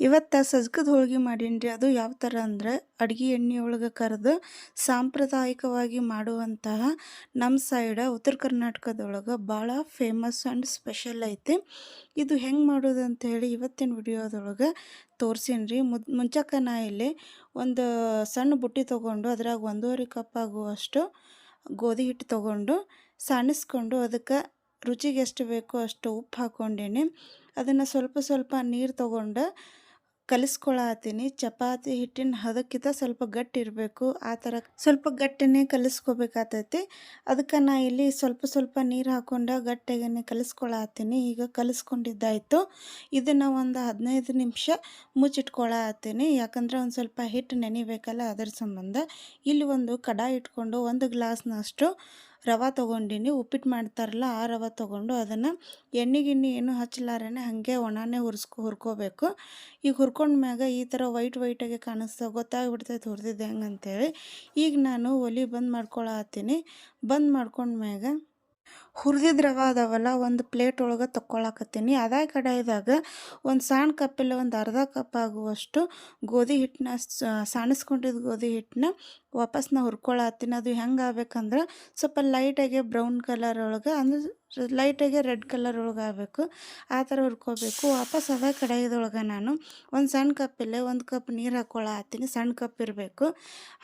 ಇವತ್ತು ಸಜ್ಕದ ಹೋಳಿಗೆ ಮಾಡೀನಿ ಅದು ಯಾವ ಥರ ಅಂದರೆ ಅಡುಗೆ ಎಣ್ಣೆ ಒಳಗೆ ಕರೆದು ಸಾಂಪ್ರದಾಯಿಕವಾಗಿ ಮಾಡುವಂತಹ ನಮ್ಮ ಸೈಡ ಉತ್ತರ ಕರ್ನಾಟಕದೊಳಗೆ ಭಾಳ ಫೇಮಸ್ ಆ್ಯಂಡ್ ಸ್ಪೆಷಲ್ ಐತಿ. ಇದು ಹೆಂಗೆ ಮಾಡೋದು ಹೇಳಿ ಇವತ್ತಿನ ವಿಡಿಯೋದೊಳಗೆ ತೋರ್ಸೀನಿ ರೀ ಮುದ್ ನಾ ಇಲ್ಲಿ ಒಂದು ಸಣ್ಣ ಬುಟ್ಟಿ ತೊಗೊಂಡು ಅದ್ರಾಗ ಒಂದೂವರೆ ಕಪ್ ಆಗುವಷ್ಟು ಗೋಧಿ ಹಿಟ್ಟು ತೊಗೊಂಡು ಸಾಣಿಸ್ಕೊಂಡು ಅದಕ್ಕೆ ರುಚಿಗೆ ಎಷ್ಟು ಬೇಕೋ ಅಷ್ಟು ಉಪ್ಪು ಹಾಕ್ಕೊಂಡೇನೆ ಅದನ್ನು ಸ್ವಲ್ಪ ಸ್ವಲ್ಪ ನೀರು ತೊಗೊಂಡು ಕಲಿಸ್ಕೊಳತ್ತೀನಿ ಚಪಾತಿ ಹಿಟ್ಟಿನ ಹದಕ್ಕಿಂತ ಸ್ವಲ್ಪ ಗಟ್ಟಿ ಇರಬೇಕು. ಆ ಥರ ಸ್ವಲ್ಪ ಗಟ್ಟಿನೇ ಕಲಿಸ್ಕೋಬೇಕಾತೈತಿ. ಅದಕ್ಕೆ ನಾ ಇಲ್ಲಿ ಸ್ವಲ್ಪ ಸ್ವಲ್ಪ ನೀರು ಹಾಕೊಂಡು ಗಟ್ಟಿಗೆ ಕಲಿಸ್ಕೊಳತ್ತೀನಿ ಈಗ ಕಲಿಸ್ಕೊಂಡಿದ್ದಾಯಿತು. ಇದನ್ನು ಒಂದು ಹದಿನೈದು ನಿಮಿಷ ಮುಚ್ಚಿಟ್ಕೊಳತ್ತೀನಿ ಯಾಕಂದರೆ ಒಂದು ಸ್ವಲ್ಪ ಹಿಟ್ಟು ನೆನಿಬೇಕಲ್ಲ ಅದರ ಸಂಬಂಧ. ಇಲ್ಲಿ ಒಂದು ಕಡಾಯಿ ಇಟ್ಕೊಂಡು ಒಂದು ಗ್ಲಾಸ್ನಷ್ಟು ರವೆ ತೊಗೊಂಡಿನಿ ಉಪ್ಪಿಟ್ಟು ಮಾಡ್ತಾರಲ್ಲ ಆ ರವೆ ತೊಗೊಂಡು ಅದನ್ನು ಎಣ್ಣೆ ಗಿಣ್ಣೆ ಏನು ಹಚ್ಚಲಾರನೆ ಹಾಗೆ ಒಣನೆ ಹುರ್ಸ್ಕೊ, ಹುರ್ಕೋಬೇಕು. ಈಗ ಹುರ್ಕೊಂಡ್ಮ್ಯಾಗ ಈ ಥರ ವೈಟ್ ವೈಟಾಗಿ ಕಾಣಿಸ್ತಾ, ಗೊತ್ತಾಗ್ಬಿಡ್ತೈತೆ ಹುರಿದಿದ್ದೆ ಹೆಂಗೆ ಅಂತೇಳಿ. ಈಗ ನಾನು ಒಲಿ ಬಂದ್ ಮಾಡ್ಕೊಳತ್ತೀನಿ. ಬಂದ್ ಮಾಡ್ಕೊಂಡ್ಮ್ಯಾಗ ಹುರ್ದಿದ ರವೆ ಅದಾವಲ್ಲ, ಒಂದು ಪ್ಲೇಟ್ ಒಳಗೆ ತಕ್ಕೊಳಕತ್ತೀನಿ. ಅದೇ ಕಡಾಯಿದಾಗ ಒಂದು ಸಣ್ಣ ಕಪ್ಪಲ್ಲಿ ಒಂದು ಅರ್ಧ ಕಪ್ ಆಗುವಷ್ಟು ಗೋಧಿ ಹಿಟ್ಟನ್ನ ಸಾಣಿಸ್ಕೊಂಡಿದ್ದ ಗೋಧಿ ಹಿಟ್ಟನ್ನ ವಾಪಸ್ ನಾ ಹುರ್ಕೊಳತ್ತೀನಿ ಅದು ಹೆಂಗೆ ಆಗ್ಬೇಕಂದ್ರೆ ಸ್ವಲ್ಪ ಲೈಟಾಗಿ ಬ್ರೌನ್ ಕಲರ್ ಒಳಗೆ ಅಂದ್ರೆ ಲೈಟಾಗಿ ರೆಡ್ ಕಲರ್ ಒಳಗೆ ಆಗಬೇಕು. ಆ ಥರ ಹುರ್ಕೋಬೇಕು. ವಾಪಸ್ ಅದೇ ಕಡಾಯಿದೊಳಗೆ ನಾನು ಒಂದು ಸಣ್ಣ ಕಪ್ಪಲ್ಲೇ ಒಂದು ಕಪ್ ನೀರು ಹಾಕ್ಕೊಳತ್ತೀನಿ ಸಣ್ಣ ಕಪ್ ಇರಬೇಕು.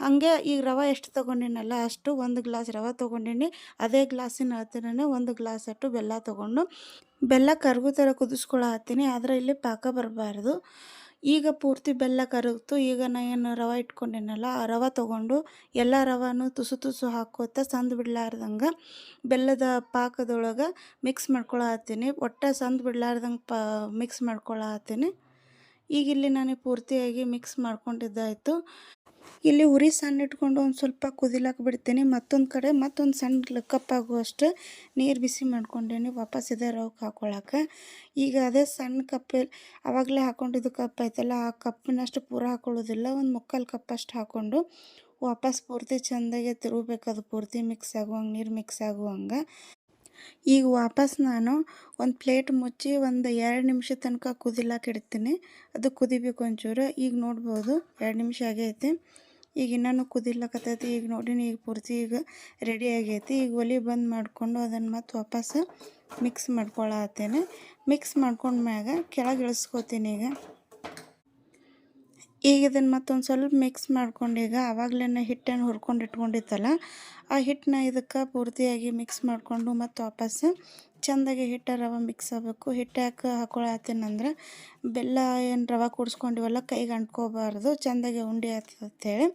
ಹಾಗೆ ಈಗ ರವೆ ಎಷ್ಟು ತೊಗೊಂಡಿನಲ್ಲ ಅಷ್ಟು ಒಂದು ಗ್ಲಾಸ್ ರವೆ ತೊಗೊಂಡಿನಿ. ಅದೇ ಗ್ಲಾಸಿನ ಹತ್ತಿರನೇ ಒಂದು ಗ್ಲಾಸ್ ಅಷ್ಟು ಬೆಲ್ಲ ತೊಗೊಂಡು ಬೆಲ್ಲ ಕರ್ಗು ಥರ ಕುದಿಸ್ಕೊಳತ್ತೀನಿ ಆದರೆ ಇಲ್ಲಿ ಪಾಕ ಬರಬಾರ್ದು. ಈಗ ಪೂರ್ತಿ ಬೆಲ್ಲ ಕರಗ್ತು, ಈಗ ನಾ ಏನು ರವೆ ಇಟ್ಕೊಂಡಿನಲ್ಲ, ಆ ರವೆ ತೊಗೊಂಡು ಎಲ್ಲ ರವಾನು ತುಸು ತುಸು ಹಾಕೋತ ಸಂದು ಬಿಡ್ಲಾರ್ದಂಗೆ ಬೆಲ್ಲದ ಪಾಕದೊಳಗೆ ಮಿಕ್ಸ್ ಮಾಡ್ಕೊಳತ್ತೀನಿ. ಒಟ್ಟು ಸಂದು ಬಿಡ್ಲಾರ್ದಂಗೆ ಪ ಮಿಕ್ಸ್ ಮಾಡ್ಕೊಳತ್ತೀನಿ. ಈಗ ಇಲ್ಲಿ ನಾನು ಪೂರ್ತಿಯಾಗಿ ಮಿಕ್ಸ್ ಮಾಡ್ಕೊಂಡಿದ್ದಾಯಿತು. ಇಲ್ಲಿ ಉರಿ ಸಣ್ಣ ಇಟ್ಕೊಂಡು ಒಂದು ಸ್ವಲ್ಪ ಕುದಿಲಾಕ್ ಬಿಡ್ತೀನಿ. ಮತ್ತೊಂದು ಕಡೆ ಮತ್ತೊಂದು ಸಣ್ಣ ಕಪ್ ಆಗುವಷ್ಟು ನೀರು ಬಿಸಿ ಮಾಡ್ಕೊಂಡೇನಿ, ವಾಪಸ್ ಇದೇ ರವಕ್ಕೆ ಹಾಕೊಳಕ್ಕೆ ಈಗ ಅದೇ ಸಣ್ಣ ಕಪ್ಪಲ್ಲಿ ಆವಾಗಲೇ ಹಾಕೊಂಡಿದ್ದು ಕಪ್ ಐತಲ್ಲ, ಆ ಕಪ್ಪಿನಷ್ಟು ಪೂರ ಹಾಕೊಳ್ಳೋದಿಲ್ಲ. ಒಂದು ಮುಕ್ಕಾಲು ಕಪ್ಪಷ್ಟು ಹಾಕ್ಕೊಂಡು ವಾಪಸ್ ಪೂರ್ತಿ ಚೆಂದಾಗೆ ತಿರುಗಬೇಕು. ಅದು ಪೂರ್ತಿ ಮಿಕ್ಸ್ ಆಗುವಂಗೆ, ನೀರು ಮಿಕ್ಸ್ ಆಗುವಂಗೆ. ಈಗ ವಾಪಸ್ ನಾನು ಒಂದು ಪ್ಲೇಟ್ ಮುಚ್ಚಿ ಒಂದು ಎರಡು ನಿಮಿಷ ತನಕ ಕುದಿಲಾಕ ಇಡ್ತೀನಿ ಅದು ಕುದಿಬೇಕು ಒಂಚೂರು. ಈಗ ನೋಡ್ಬೋದು, ಎರಡು ನಿಮಿಷ ಆಗೈತಿ. ಈಗ ಇನ್ನೂ ಕುದಿಲಕತ್ತೈತಿ. ಈಗ ನೋಡಿ, ಈಗ ಪೂರ್ತಿ ಈಗ ರೆಡಿ ಆಗೈತಿ. ಈಗ ಒಲಿ ಬಂದ್ ಮಾಡಿಕೊಂಡು ಅದನ್ನು ಮತ್ತೆ ವಾಪಸ್ ಮಿಕ್ಸ್ ಮಾಡ್ಕೊಳತ್ತೇನೆ. ಮಿಕ್ಸ್ ಮಾಡ್ಕೊಂಡ್ಮ್ಯಾಗ ಕೆಳಗೆ ಇಳಿಸ್ಕೋತೀನಿ ಈಗ. ಈಗ ಇದನ್ನು ಮತ್ತೊಂದು ಸ್ವಲ್ಪ ಮಿಕ್ಸ್ ಮಾಡ್ಕೊಂಡು ಈಗ ಆವಾಗಲೇ ಹಿಟ್ಟನ್ನು ಹುರ್ಕೊಂಡು ಇಟ್ಕೊಂಡಿತ್ತಲ್ಲ, ಆ ಹಿಟ್ಟನ್ನ ಇದಕ್ಕೆ ಪೂರ್ತಿಯಾಗಿ ಮಿಕ್ಸ್ ಮಾಡಿಕೊಂಡು ಮತ್ತು ವಾಪಸ್ ಚೆಂದಾಗಿ ಹಿಟ್ಟು ರವೆ ಮಿಕ್ಸ್ ಆಗಬೇಕು. ಹಿಟ್ಟು ಯಾಕೆ ಹಾಕೊಳತ್ತೀನಂದ್ರೆ ಬೆಲ್ಲ ಏನು ರವೆ ಕೂಡಿಸ್ಕೊಂಡಿವಲ್ಲ ಕೈಗೆ ಅಂಟ್ಕೋಬಾರ್ದು, ಚೆಂದಾಗಿ ಉಂಡೆ ಆಗ್ತದೆ ಅಂತೇಳಿ.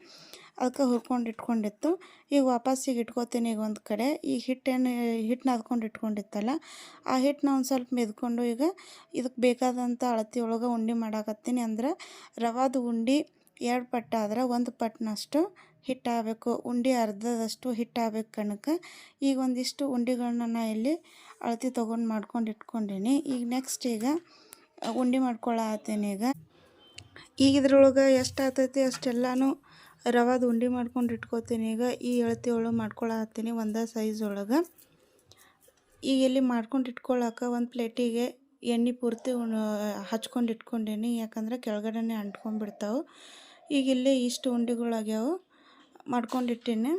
ಅದಕ್ಕೆ ಹುರ್ಕೊಂಡು ಇಟ್ಕೊಂಡಿತ್ತು. ಈಗ ವಾಪಸ್ಸಿಗೆ ಇಟ್ಕೋತೀನಿ ಈಗ ಒಂದು ಕಡೆ. ಈ ಹಿಟ್ಟೇನು ಹಿಟ್ಟು ನಾದ್ಕೊಂಡು ಇಟ್ಕೊಂಡಿತ್ತಲ್ಲ, ಆ ಹಿಟ್ಟನ್ನ ಒಂದು ಸ್ವಲ್ಪ ಮೆದ್ಕೊಂಡು ಈಗ ಇದಕ್ಕೆ ಬೇಕಾದಂಥ ಅಳತಿ ಒಳಗೆ ಉಂಡೆ ಮಾಡಾಕತ್ತೀನಿ. ಅಂದ್ರೆ ರವಾದ ಉಂಡೆ ಎರಡು ಪಟ್ಟ ಆದ್ರೆ ಒಂದು ಪಟ್ಟನಷ್ಟು ಹಿಟ್ಟಾಗಬೇಕು ಉಂಡೆ ಅರ್ಧದಷ್ಟು ಹಿಟ್ಟಾಗಬೇಕು ಕಣಕ್ಕೆ. ಈಗ ಒಂದಿಷ್ಟು ಉಂಡೆಗಳನ್ನ ನಾನು ಇಲ್ಲಿ ಅಳತಿ ತೊಗೊಂಡು ಮಾಡ್ಕೊಂಡು ಇಟ್ಕೊಂಡೀನಿ. ಈಗ ನೆಕ್ಸ್ಟ್ ಈಗ ಉಂಡೆ ಮಾಡ್ಕೊಳತ್ತೀನಿ ಈಗ. ಈಗ ಇದ್ರೊಳಗೆ ಎಷ್ಟಾಗ್ತೈತಿ ಅಷ್ಟೆಲ್ಲನೂ ರವಾದ ಉಂಡೆ ಮಾಡ್ಕೊಂಡು ಇಟ್ಕೋತೀನಿ. ಈಗ ಈ ಎಳತಿ ಒಳಗೆ ಮಾಡ್ಕೊಳತ್ತೀನಿ ಒಂದೇ ಸೈಜ್ ಒಳಗೆ. ಈಗ ಇಲ್ಲಿ ಮಾಡ್ಕೊಂಡು ಇಟ್ಕೊಳಕ್ಕೆ ಒಂದು ಪ್ಲೇಟಿಗೆ ಎಣ್ಣೆ ಪೂರ್ತಿ ಹಚ್ಕೊಂಡು ಇಟ್ಕೊಂಡೇನಿ. ಯಾಕಂದ್ರೆ ಕೆಳಗಡೆನೆ ಅಂಟ್ಕೊಂಡ್ಬಿಡ್ತಾವೆ ಈಗ ಇಲ್ಲಿ ಇಷ್ಟು ಉಂಡೆಗಳಾಗ್ಯಾವು ಮಾಡ್ಕೊಂಡಿಟ್ಟೀನಿ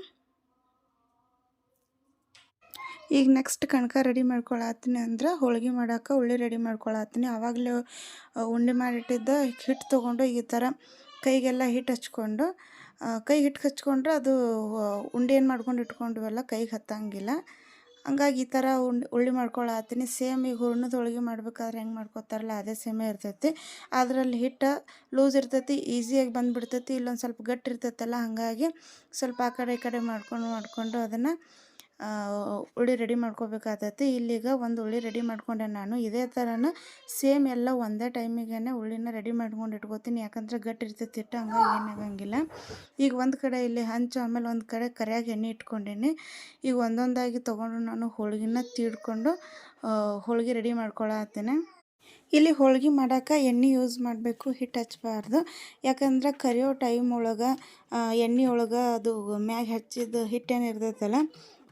ಈಗ ನೆಕ್ಸ್ಟ್ ಕಣಕ ರೆಡಿ ಮಾಡ್ಕೊಳತ್ತೀನಿ ಅಂದ್ರೆ ಹೋಳಿಗೆ ಮಾಡೋಕೆ ಉಳ್ಳಿ ರೆಡಿ ಮಾಡ್ಕೊಳತ್ತೀನಿ ಆವಾಗಲೇ ಉಂಡೆ ಮಾಡಿಟ್ಟಿದ್ದ ಹಿಟ್ಟು ತೊಗೊಂಡು ಈ ಥರ ಕೈಗೆಲ್ಲ ಹಿಟ್ಟು ಹಚ್ಕೊಂಡು ಕೈ ಹಿಟ್ಟು ಹಚ್ಕೊಂಡ್ರೆ ಅದು ಉಂಡೆ ಏನು ಮಾಡ್ಕೊಂಡು ಇಟ್ಕೊಂಡ್ವಲ್ಲ, ಕೈಗೆ ಹತ್ತಂಗಿಲ್ಲ. ಹಂಗಾಗಿ ಈ ಥರ ಉಂಡೆ, ಉಳ್ಳಿ ಮಾಡ್ಕೊಳತ್ತೀನಿ ಸೇಮ್ ಈಗ ಹೂರ್ಣದ ಹೋಳಿಗೆ ಮಾಡ್ಬೇಕಾದ್ರೆ ಹೆಂಗೆ ಮಾಡ್ಕೊತಾರಲ್ಲ, ಅದೇ ಸೇಮೇ ಇರ್ತೈತಿ. ಅದರಲ್ಲಿ ಹಿಟ್ಟು ಲೂಸ್ ಇರ್ತೈತಿ, ಈಸಿಯಾಗಿ ಬಂದುಬಿಡ್ತೈತಿ. ಇಲ್ಲೊಂದು ಸ್ವಲ್ಪ ಗಟ್ಟಿ ಇರ್ತೈತಲ್ಲ, ಹಾಗಾಗಿ ಸ್ವಲ್ಪ ಆ ಕಡೆ ಈ ಕಡೆ ಮಾಡ್ಕೊಂಡು, ಮಾಡಿಕೊಂಡು ಅದನ್ನು ಉಳ್ಳಿ ರೆಡಿ ಮಾಡ್ಕೋಬೇಕಾಗತ್ತೆ ಇಲ್ಲಿಗ ಒಂದು ಹುಳಿ ರೆಡಿ ಮಾಡ್ಕೊಂಡೆ ನಾನು. ಇದೇ ಥರನ ಸೇಮ್ ಎಲ್ಲ ಒಂದೇ ಟೈಮಿಗೆ ಹುಳಿನ ರೆಡಿ ಮಾಡ್ಕೊಂಡು ಇಟ್ಕೋತೀನಿ. ಯಾಕಂದ್ರೆ ಗಟ್ಟಿ ಇರ್ತೈತಿ, ಹಿಟ್ಟು ಹಂಗಾಗಿ ಏನಾಗಂಗಿಲ್ಲ ಈಗ ಒಂದು ಕಡೆ ಇಲ್ಲಿ ಹಂಚು, ಆಮೇಲೆ ಒಂದು ಕಡೆ ಕರಿಯಾಗಿ ಎಣ್ಣೆ ಇಟ್ಕೊಂಡೇನೆ. ಈಗ ಒಂದೊಂದಾಗಿ ತೊಗೊಂಡು ನಾನು ಹೋಳಿಗೆನ ತೀಡ್ಕೊಂಡು ಹೋಳಿಗೆ ರೆಡಿ ಮಾಡ್ಕೊಳತ್ತೇನೆ. ಇಲ್ಲಿ ಹೋಳ್ಗೆ ಮಾಡೋಕೆ ಎಣ್ಣೆ ಯೂಸ್ ಮಾಡಬೇಕು ಹಿಟ್ಟು ಹಚ್ಚಬಾರ್ದು ಯಾಕಂದ್ರೆ ಕರಿಯೋ ಟೈಮ್ ಒಳಗೆ ಎಣ್ಣೆ ಒಳಗೆ ಅದು ಮ್ಯಾಗ ಹಚ್ಚಿದ ಹಿಟ್ಟೇನು ಇರ್ತೈತಲ್ಲ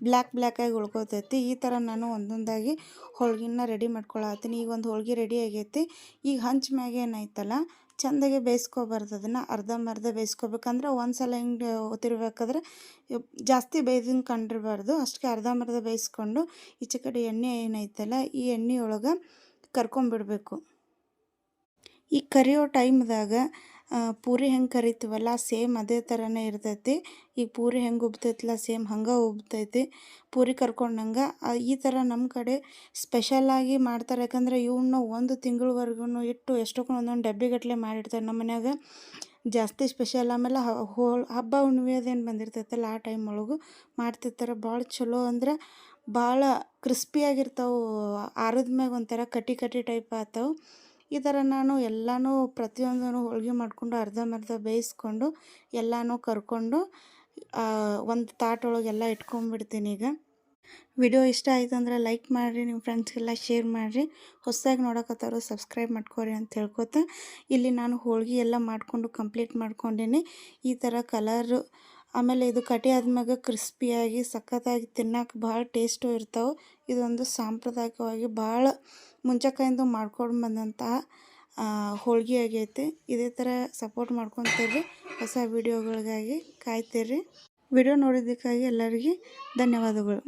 ಬ್ಲ್ಯಾಕ್ ಬ್ಲ್ಯಾಕಾಗಿ ಉಳ್ಕೊತೈತಿ. ಈ ಥರ ನಾನು ಒಂದೊಂದಾಗಿ ಹೋಳ್ಗಿನ ರೆಡಿ ಮಾಡ್ಕೊಳತ್ತೀನಿ ಈಗ ಒಂದು ಹೋಳ್ಗೆ ರೆಡಿ ಆಗೈತಿ. ಈಗ ಹಂಚ್ ಮ್ಯಾಗ ಏನೈತಲ್ಲ ಚೆಂದಾಗೆ ಬೇಯಿಸ್ಕೊಬಾರ್ದು. ಅದನ್ನು ಅರ್ಧಂಬರ್ಧ ಬೇಯಿಸ್ಕೊಬೇಕಂದ್ರೆ ಒಂದು ಸಲ ಹಿಂಗೆ ತಿರ್ಬೇಕಾದ್ರೆ ಜಾಸ್ತಿ ಬೇಯ್ದಂಗೆ ಕಂಡಿರಬಾರ್ದು. ಅಷ್ಟಕ್ಕೆ ಅರ್ಧಂಬರ್ಧ ಬೇಯಿಸ್ಕೊಂಡು ಈಚೆ ಕಡೆ ಎಣ್ಣೆ ಏನೈತಲ್ಲ ಈ ಎಣ್ಣೆ ಒಳಗೆ ಕರ್ಕೊಂಬಿಡಬೇಕು. ಈ ಕರಿಯೋ ಟೈಮ್ದಾಗ ಪೂರಿ ಹೆಂಗೆ ಕರಿತೀವಲ್ಲ, ಸೇಮ್ ಅದೇ ಥರನೇ ಇರ್ತೈತಿ. ಈಗ ಪೂರಿ ಹೆಂಗೆ ಉಬ್ತೈತಲ್ಲ ಸೇಮ್ ಹಂಗೆ ಉಬ್ತೈತಿ. ಪೂರಿ ಕರ್ಕೊಂಡಂಗೆ ಈ ಥರ ನಮ್ಮ ಕಡೆ ಸ್ಪೆಷಲಾಗಿ ಮಾಡ್ತಾರೆ. ಯಾಕಂದರೆ ಇವನ್ನ ಒಂದು ತಿಂಗಳವರೆಗೂ ಇಟ್ಟು ಎಷ್ಟೊಕ್ಕೂ ಒಂದೊಂದು ಡಬ್ಬಿಗಟ್ಟಲೆ ಮಾಡಿರ್ತಾರೆ ನಮ್ಮ ಮನ್ಯಾಗ. ಜಾಸ್ತಿ ಸ್ಪೆಷಲ್ ಆಮೇಲೆ ಹೋಳ್, ಹಬ್ಬ ಹುಣ್ಣಿಮೆ ಅದೇನು ಬಂದಿರ್ತೈತಲ್ಲ ಆ ಟೈಮ್ ಒಳಗೂ ಮಾಡ್ತಿರ್ತಾರೆ. ಭಾಳ ಚಲೋ ಅಂದ್ರೆ ಭಾಳ ಕ್ರಿಸ್ಪಿಯಾಗಿರ್ತಾವೆ ಆರದ ಮ್ಯಾಗ ಒಂಥರ ಕಟಿ ಕಟಿ ಟೈಪ್ ಆತಾವೆ. ಈ ಥರ ನಾನು ಎಲ್ಲನೂ ಪ್ರತಿಯೊಂದನ್ನು ಹೋಳಿಗೆ ಮಾಡಿಕೊಂಡು ಅರ್ಧಂಬರ್ಧ ಬೇಯಿಸ್ಕೊಂಡು ಎಲ್ಲನೂ ಕರ್ಕೊಂಡು ಒಂದು ತಾಟೊಳಗೆಲ್ಲ ಇಟ್ಕೊಂಡ್ಬಿಡ್ತೀನಿ ಈಗ. ವಿಡಿಯೋ ಇಷ್ಟ ಆಯ್ತು ಅಂದ್ರೆ ಲೈಕ್ ಮಾಡಿರಿ, ನಿಮ್ಮ ಫ್ರೆಂಡ್ಸ್ಗೆಲ್ಲ ಶೇರ್ ಮಾಡಿರಿ. ಹೊಸದಾಗಿ ನೋಡೋಕತ್ತಾರು ಸಬ್ಸ್ಕ್ರೈಬ್ ಮಾಡ್ಕೊರಿ ಅಂತ ಹೇಳ್ಕೊತ. ಇಲ್ಲಿ ನಾನು ಹೋಳಿಗೆ ಎಲ್ಲ ಮಾಡಿಕೊಂಡು ಕಂಪ್ಲೀಟ್ ಮಾಡ್ಕೊಂಡೀನಿ. ಈ ಥರ ಕಲರು ಆಮೇಲೆ ಇದು ಕಟಿ ಆದ್ಮ್ಯಾಗ ಕ್ರಿಸ್ಪಿಯಾಗಿ ಸಖತ್ತಾಗಿ ತಿನ್ನಕ್ಕೆ ಭಾಳ ಟೇಸ್ಟು ಇರ್ತಾವೆ. ಇದೊಂದು ಸಾಂಪ್ರದಾಯಿಕವಾಗಿ ಭಾಳ ಮುಂಚೆಕಾಯಿಂದ ಮಾಡ್ಕೊಂಡು ಬಂದಂತಹ ಹೋಳಿಗೆ ಆಗೈತೆ. ಇದೇ ಥರ ಸಪೋರ್ಟ್ ಮಾಡ್ಕೊತೀರಿ. ಹೊಸ ವೀಡಿಯೋಗಳಿಗಾಗಿ ಕಾಯ್ತೀರಿ. ವಿಡಿಯೋ ನೋಡಿದ್ದಕ್ಕಾಗಿ ಎಲ್ಲರಿಗೆ ಧನ್ಯವಾದಗಳು.